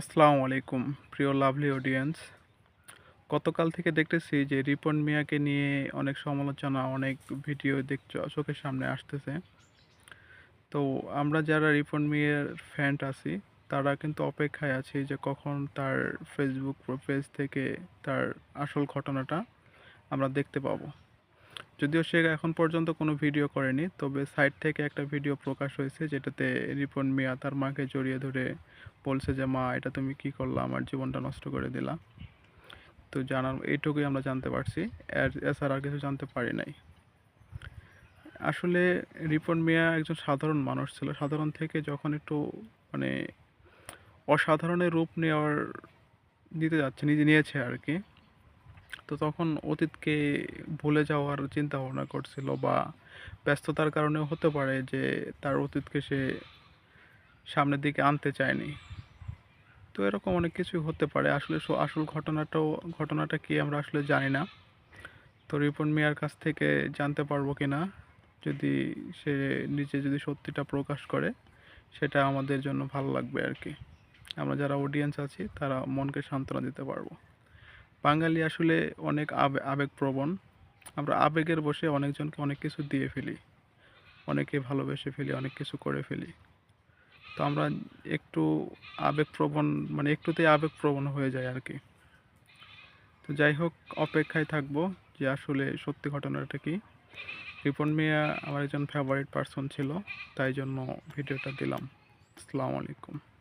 আসসালামু আলাইকুম, প্রিয় লাভলি অডিয়েন্স। গতকাল থেকে দেখতেছি যে রিপন মিয়াকে নিয়ে অনেক সমালোচনা, অনেক ভিডিও দেখ চোখের সামনে আসতেছে। তো আমরা যারা রিপন মিয়ার ফ্যান আছি, তারা কিন্তু অপেক্ষায় আছি যে কখন তার ফেসবুক পেজ থেকে তার আসল ঘটনাটা আমরা দেখতে পাবো। যদিও সে এখন পর্যন্ত কোনো ভিডিও করেনি, তবে সাইট থেকে একটা ভিডিও প্রকাশ হয়েছে যেটাতে রিপন মিয়া তার মাকে জড়িয়ে ধরে বলছে যে, মা, এটা তুমি কি করলা? আমার জীবনটা নষ্ট করে দিলা। তো জানার, এইটুকুই আমরা জানতে পারছি। এছাড়া আর কিছু জানতে পারি নাই। আসলে রিপন মিয়া একজন সাধারণ মানুষ ছিল। সাধারণ থেকে যখন একটু মানে অসাধারণের রূপ নেওয়ার দিতে যাচ্ছে নিজে নিয়েছে আর কি। তো তখন অতীতকে ভুলে যাওয়ার চিন্তা ভাবনা করছিল বা ব্যস্ততার কারণেও হতে পারে যে তার অতীতকে সে সামনের দিকে আনতে চায়নি। তো এরকম অনেক কিছুই হতে পারে। আসলে আসল ঘটনাটাও, ঘটনাটা কি আমরা আসলে জানি না। তো রিপন মিয়ার কাছ থেকে জানতে পারব কি না যদি সে নিজে যদি সত্যিটা প্রকাশ করে, সেটা আমাদের জন্য ভালো লাগবে আর কি। আমরা যারা অডিয়েন্স আছি, তারা মনকে সান্ত্বনা দিতে পারব। বাঙালি আসলে অনেক আবে, আবেগপ্রবণ। আমরা আবেগের বসে অনেকজনকে অনেক কিছু দিয়ে ফেলি। অনেকে ভালোবেসে ফেলি, অনেক কিছু করে ফেলি। তো আমরা একটু আবেগপ্রবণ মানে একটুতেই আবেগপ্রবণ হয়ে যায় আর কি। তো যাই হোক, অপেক্ষায় থাকব যে আসলে সত্যি ঘটনাটা কি। রিপন মিয়া আমার একজন ফেভারিট পার্সন ছিল, তাই জন্য ভিডিওটা দিলাম। আসসালামু আলাইকুম।